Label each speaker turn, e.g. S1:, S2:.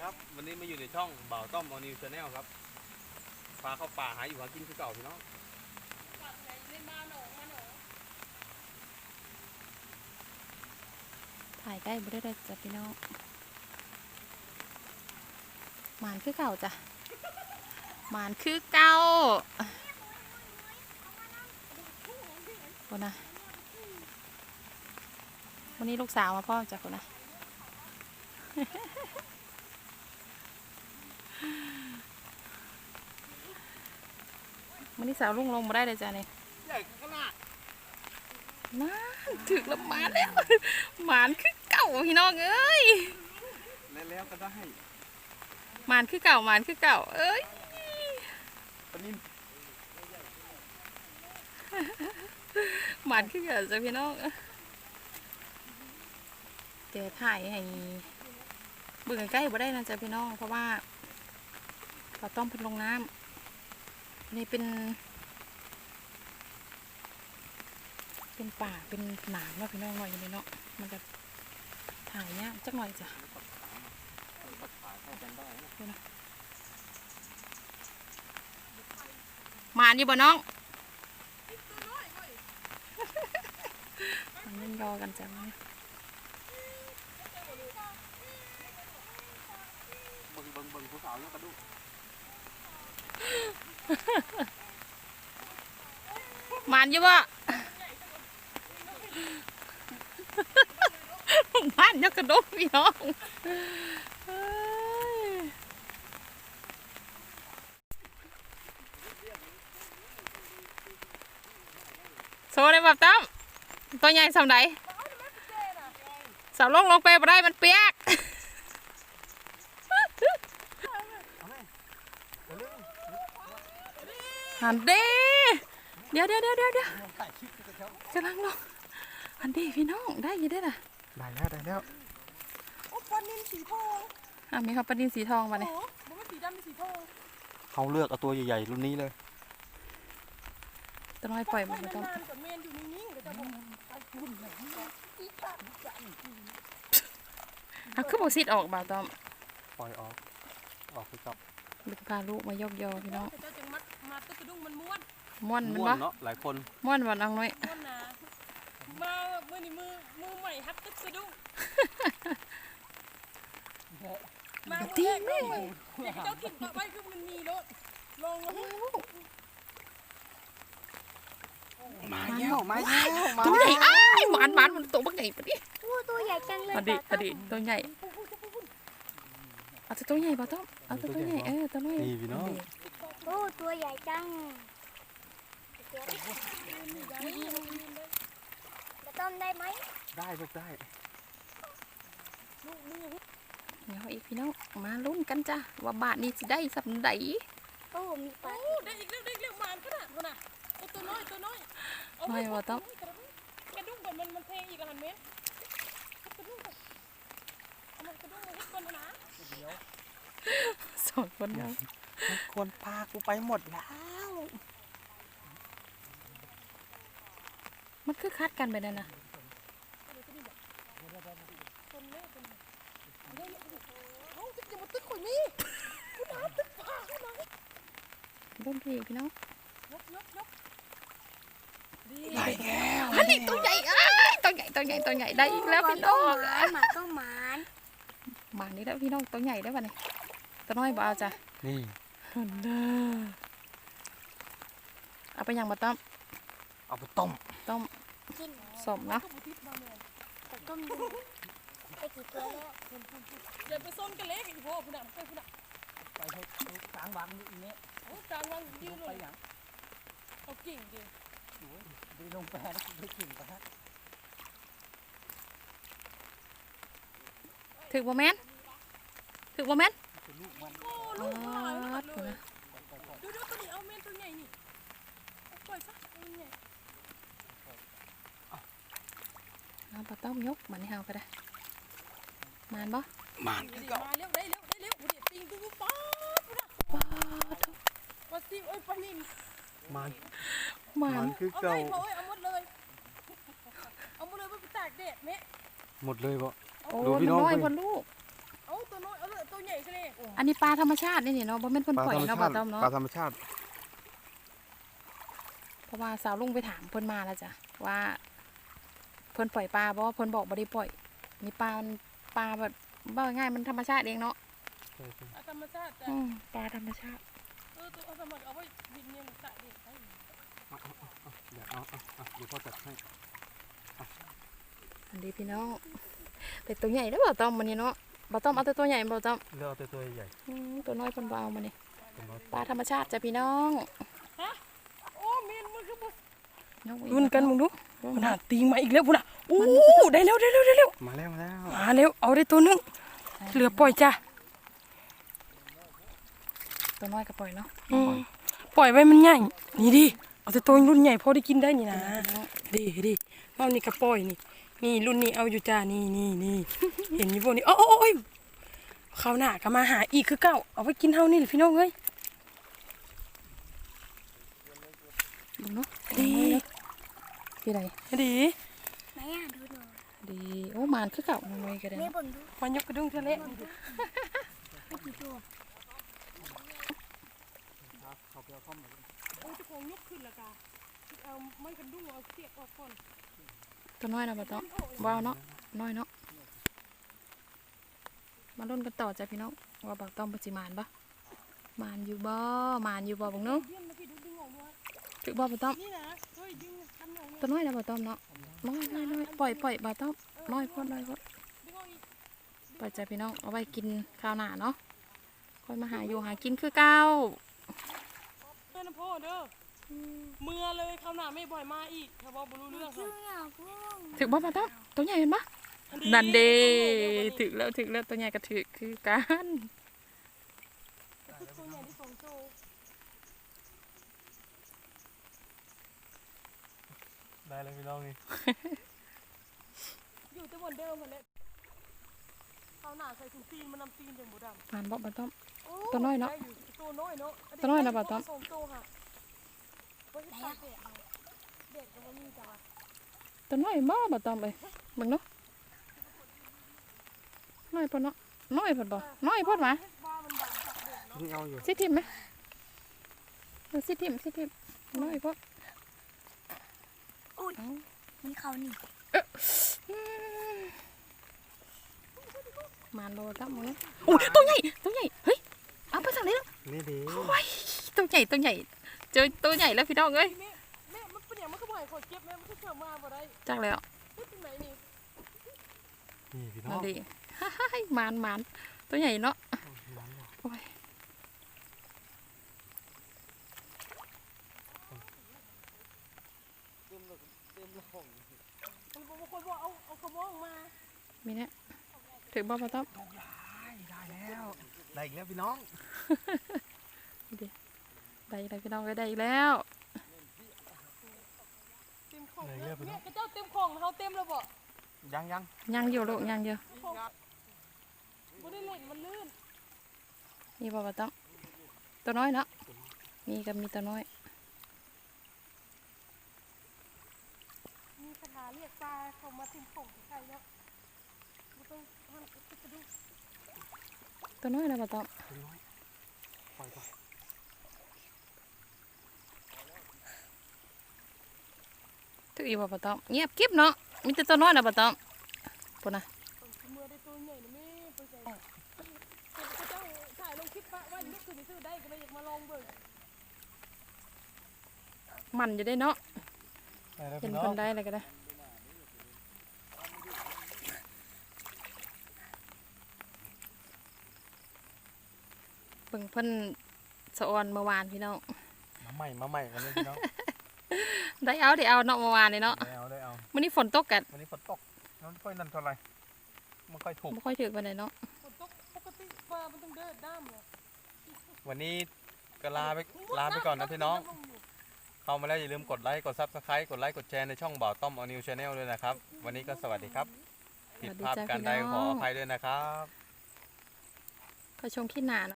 S1: ครับ วันนี้มาอยู่ในช่องบ่าวต้อมออนิวชาแนลครับปลาเข้าป่าหาอยู่หากินคือเก่าพี่น้อง
S2: ถ่ายใกล้บ่ได้เลยจ้ะพี่น้องหมานคือเก่าจ้ะหมานคือเก่าคนนะวันนี้ลูกสาวมาพ่อจ้ะคนนะ วันนี้สาวลุงลงมาได้เลยจ้ะนี่
S1: ใหญ่ขนาด
S2: น่าถึกแล้วหมานแล้วหมานคือเก่าพี่น้องเอ้ย
S1: แล้วก็ได้
S2: หมานคือเก่าหมานคือเก่า เอ้ย
S1: ปนิน
S2: หมานคือเก่าจ้ะพี่น้องเดี๋ยวถ่ายให้เบิ่งใกล้ๆบ่ได้นะจ๊ะพี่น้องเพราะว่า เราต้องเพิ่นลงน้ำนี่เป็น เป็นป่าเป็นหนามเนาะพี่น้องหน่อยอย่างนี้เนาะมันจะถ่ายยากจักหน่อยจ้ะมานอยู่บ่น้องมันเล่นยอกันจังเลย
S1: เบิ่งเบิ่งเบิ่งภูเขาแล้วกระดูก
S2: มานอยู่บ่หมานยักกระดกพี่น้องเอ้ยโซ่ได้แบบตั้มตัวใหญ่สำไหนสาวลงลงไปบ่ได้มันเปียก หันเด้เดี๋ยวเดี๋ยวเดี๋ยวเดี๋ยวเดี๋ยวกำลังลงหันเด้พี่น้องได้อยังได้อน่ะ
S1: ได้แล้วได้แล้ว
S3: โอ้ปลานินสีทอง
S2: อะมีข้าวปลาดินสีทองมา
S3: โอ้
S2: เนี่ย
S3: มันไม่สีดำเป็นสีทอง
S1: เขาเลือกเอาตัวใหญ่ๆรุ่นนี้เลย
S2: ต้นไม้ปล่อยมัน
S3: ไว้
S2: ไม่ต้อง
S3: นานๆก่อนเมนอยู่นิ่งๆเดี๋ยวจะบอกไปคุณหนังอีตัดจัน
S2: อะคือบอกซิดออกบ่าวตอม
S1: ปล่อยออกออกคือเก่า
S2: ดึงพาลูกมายกยอพี่น้อง
S3: เจ้าจึงมัดมัดตะกระดุงมันม้วน
S2: ม่วนมัน
S1: ม่ว
S2: บ่
S1: นเนาะหลายคน
S2: ม่วนวันอังน้อย
S3: ม้วนหนามาเมื่อนี้มือมือใหม่ฮัดตะกระดุงมาเมื่อแรกเลยเจ้าถิ่นต่อไปคือมันมีรถลองลง
S1: มาแล้วมาแล้วมา
S2: ตัวใหญ่อ้ายหวานหวานมันตัวบักใหญ่ปะดิ
S4: โอ้ตัวใหญ่จังเลย
S2: อดีอดีตัวใหญ่เอาแต่ตัวใหญ่บ่าวตอมเอาแต่ตัวใหญ่เออตัวน้อย
S1: นี่พี่น้อง
S4: โอ้ตัวใหญ่จังจะต้มได้ไหม
S1: ได้ลูกได้
S2: เดี๋ยวอีกพี่น้องมาลุ้นกันจ้ะว่าบาทนี้สิได้สับใด
S4: โอ้มีปลา
S3: โอ้ได้อีกเร็วได้อีกเร็วมานขนาดคนน่ะเอาตัวน้อยตัวน้อยเอา
S2: ไม่บ่าวตอม
S3: กระดุงก่อนมันมันเพลงอีกหันเมตรกระดุงก่อนเอามันกระดุงมาให้ก่อนนะ
S2: สองคนน้ อง
S1: ควรพากูไปหมดแล้ว
S2: มันคือคัดกันไปนั่นน่ะ
S3: คนเล่คนเล่เล่เอาจะจะมาตึกข่อยนี่กูน้ำตึกผ้าขึ้นมา
S2: รุ่นพี่พี่น้อง
S3: ยกยกยกดี
S1: ได้แล้ว
S2: อันนี้ตัวใหญ่อ้ายตัวใหญ่ตัวใหญ่ตัวใหญ่ได้อีกแล้วพี่น้อง
S4: หมาหมาก็หมาน
S2: หมานี่แล้วพี่น้องตัวใหญ่ได้ป่ะเนี่ยตัวน้อยบ่เอาจ้ะ
S1: นี่
S2: หันเด้อเอาไปยังมาต้ม
S1: เอาไปต้ม
S2: ต้ม
S4: กิน
S2: สมเนาะ
S3: ก็บุทิศมาเนี่ย
S4: แต่ต้มดูไปกี่ตัวแล้ว
S3: อย่าไปซ่อนกันเล็กอีกพวกผู้นำไปผู้น
S5: ไปให้กลางวันนี้ำ
S3: โอ้จานวางยืนเล
S5: ไป
S3: ย
S5: อย่าง
S3: เอากิ่งดิ
S5: ดีลงไปแล้วไปกินไปฮะ
S2: ถึกบ่แม่นถึกบ่แม่น
S5: ลูกมัน
S3: โอ้
S2: อ๋
S3: ลู
S2: อก
S3: หลายมากเล
S2: ถูก
S3: ย
S2: นะ
S3: ดูดูตัวนี้เอาเมนตัวใหญ่นี่เอาปล่อยซะตัวใหญ่
S2: เอาปลาต้มยกมันให้เฮาก็ได้มานบ่
S1: มาน
S3: ดีมาเร็วได้เร็วได้เร็วบุเดี๋ยวปิงดูป๊าบนะ
S2: ว้าทุก
S3: ปลาซิวเอ้ยปลานิน
S1: มาน
S2: หมาน
S1: คือ
S3: เอา
S1: เก่า
S3: ไปพอเอ้ยเอาหมดเลยเอาหมดเลยไปตากแดดแม่
S1: หมดเลยบ่
S2: โอ้
S1: ดู
S2: มัน
S1: พี่น้อง
S2: น้อย
S1: เพิ่น
S2: คนลูก
S3: เอา ตัวน้อยเอาเลยตัวใหญ่ซะเลย
S2: อันนี้ปลาธรรมชาตินี่นี่เนาะบ่แม่นเพิ่น
S1: ปลา
S2: ปล่อย
S1: ธรรม
S2: เนาะ
S1: ชา
S2: บ่
S1: ติ
S2: ต้อมเนาะ
S1: ปลาธรรมชาติ
S2: เพราะว่าสาวลุงไปถามเพิ่นมาแล้วจ้ะว่า เพิ่นปล่อยปลาบ่เพิ่นบอกบ่ได้ปล่อย นี่ปลามันปลาแบบบ่ง่ายมันธรรมชาติเองเนาะ
S3: เอาธรรมชาติจ้ะ
S2: อืมปลาธรรมชาติ
S3: เออตัวเอาสมัครเอาไว้ดินเนี่ยมันสะเด็ดให้
S1: เดี๋ยวเอาเอาเอาเดี๋ยวพ่อจัดให้
S2: อันนี้พี่น้องแต่ตัวใหญ่แล้วบ่ต้อมมันนี่เนาะ บ่ต้อมเอาแต่ตัวใหญ่บ่ต้อม
S1: เลือกเอาตัวใหญ่
S2: อืมตัวน้อยเพิ่นบ่เอามานี่
S1: ตัวน้อย
S2: ปลาธรรมชาติจ้ะพี่น้อง
S3: โอ้เมนมันคือบ่
S2: น้องเว้ย
S3: รุ่นกันมึงดูพุ่นน่ะตีมาอีกแล้วพุ่นน่ะโอ้ได้แล้วได้แล้วได้แล้ว
S1: มาแล้วมาแล้ว
S3: มาแล้วเอาได้ตัวหนึงเหลือปล่อยจ้ะ
S2: ตัวน้อยก็ปล่อยเนาะ
S3: อืมปล่อยไว้มันใหญ่นี่ดิเอาแต่ตัวรุ่นใหญ่พอได้กินได้นี่นะ
S2: พี่น้อง
S3: ดีดีเอานี่กระปล่อยนี่ นี่รุ่นนี้เอาอยู่จ้า นี่นี่นี่เห็นอยู่พวกนี้โอ้โอ้โอ้ยคราวหน้าก็มาหาอีกคือเก่า เอาไปกินเท่านี่แหละพี่น้องเอ้ย
S2: ดูเนาะ
S3: ดี
S2: พี่ใด
S3: ดี
S4: ไหนอะดูหนู
S2: ดีโอ้มานคือเก่าน้อยก็ได้
S4: แม่
S2: เนาะ
S4: เบิ่งดู
S3: มันยกกระดุงเทะเล
S4: ไม่กี่ตัว
S5: เขาเพียวเข้ามา
S3: โอ้ยเจ้าของยกขึ้นและกาเอาไม่กระดุงเอาเสียบออกก่อน
S2: ตัวน้อยนะบ่ต้องว้าวเนาะน้อยเนาะมาลุ้นกันต่อจ้ะพี่น้องว่าบักต้อมปัจจิมานปะมานอยู่บ่มานอยู่บ่บังเนาะ
S3: เยี่ยมนะพี่ดูดึงออกด้วย
S2: ถึกบ่บ่ต้อม
S3: นี่นะเฮ้ยดึง
S2: ตัวน้อยนะบ่ต้อมเนาะน้อยน้อยน้อยปล่อยปล่อยบ่ต้อมน้อยโพดน้อยพด
S3: ดึงอ
S2: ปล่อยจ้ะพี่น้องเอาไว้กินข้าวหน้าเนาะค่อยมาหาอยู่หากินคือเก่า
S3: เพื่อนพ่อเด้อ เมื่อเลยคราวหน้าไม่บ่อยมาอีกถ้าบอกบ่รู้เรื่อง
S4: ชื่
S3: ค่ะ
S4: อเนี่ยกุ้ง
S2: ถึกบ่บ่ต้อมตัวใหญ่เห็นปะนั่นเด้ถึกแล้วถึกแล้วตัวใหญ่ก็ถึกคือกัน
S3: ตัวใหญ่ที่สองโต
S1: ได้เลยพี่น้องนี่
S3: อยู่แต่วันเดิมเหมือนเลยคราวหน้าใส่ถุงตีนมันนำตีนอย่างบ่ดำ
S2: มานบ่บ่ต้อม
S3: โอ้
S2: ตัวน้อยเนาะ
S3: ได้อยู่ตัวน้อยเนาะ
S2: ตัวน้อยนะบ่าวต้อม
S3: สองโตค่ะบ่ได้ตัดเด็ดเอาเด็ดก็บ่มีจ้ะ
S2: ตัวน้อยบ่บ่ต้อมเอ้ยเบิ่งเนาะน้อยพอเนาะน้อยพอบ่น้อยพอดหมา
S3: ว่ามันบางตัดเด็ดเนาะ
S1: นี่เอาอยู่
S2: สิทิมไหมเอาสิทิมสิทิมน้อยพอ
S4: อุ้ยมันเขานี่
S2: มานโลตั้มมึงโอ้ยตัวใหญ่ตัวใหญ่เฮ้ยเอาไปสั่งเลยแล้ว
S1: นี่ดี
S2: ตัวใหญ่ตัวใหญ่ เจอตัวใหญ่แล้วพี่น้องเอ้ย
S3: แม่แม่มันเป็นอย่างมันก็บ่ให้ขอเก็บแม่มันก็เชื่อมาบ่ได้
S2: จักแล้ว
S3: เฮ็ดจังไหนนี่
S1: นี่พี่น้
S2: นั่
S1: อนง
S2: ดีฮ่าฮ่ามานมานตัวใหญ่เนาะโอ้ย
S3: มันบางคนบอกเอาเอาขมองมา
S2: มีเนี่ยถือบ่ปะต้อม
S1: ได้แล้วได้อีกแล้วพี่น้อง
S2: ได้อีกแล้วพี่น้องเอ้ยได้อีกแล้ว
S3: เต็มของแล้วแม่กระเจ้าเต็มของเขาเต็มแล้วบ่
S1: ยังยัง
S2: ยังอยู่ลูกยังอยู่
S3: ของบ่ได้เล่นมันลื่น
S2: นี่บ่ปะต้อมตัวน้อยเนาะมีกับมีตัวน้อย
S3: มีคาถาเรียกปลาเขามาเต็มของใครเนาะบ่ต้องหันกระดู
S2: ตัวน้อยนะปะต้อม
S1: ตัวน้อยปล่อยก่อ
S2: ถืออีบ่ปะต้อมเงียบกิ๊บเนาะมีแต่ตัวน้อยนะปะต้อมปุ่นนะ
S3: เมื่อได้ตัวใหญ่นะแม่ไปใส่กระเจ้าถ่ายลงคลิปปะว่านี่คือซื้อได้ก็เลยอยากมาลองเบิ่ง
S2: มันอยู่ได้เนาะ
S1: ได้แล้ว
S2: เห็น
S1: พี่น้อ
S2: ค
S1: ง
S2: นได้เลยก็ได้เบิ่งเพิ่นสะออนเมื่อวานพี่น้อง
S1: มาใหม่มาใหม่กันเลยพี่น้อง
S2: ได้เอาได้เอาเนาะเมื่อวานนี่เนาะ
S1: ได้เอาได้เอา
S2: มื้อนี้ฝนตกกัน
S1: วันนี้ฝนตกน้ำค่อยนั่นเท่าไหร่ไม่ค่อยถูก
S2: บ่ค่อยถึกปานใดเนาะ
S3: ฝนตกปกติปลามันต้องเดินด้ามเลย
S1: วันนี้ก็ลาไปลาไปก่อนนะพี่น้อง เข้ามาแล้วอย่าลืมกดไลค์กดซับสไครต์กดไลค์กดแชร์ในช่องบ่าวต้อมอนิวชาแนลด้วยนะครับ วันนี้ก็สวัสดีครับผิดพลาดการใดขออภัยด้วยนะครับ
S2: ไปชมขี้หนาเนาะ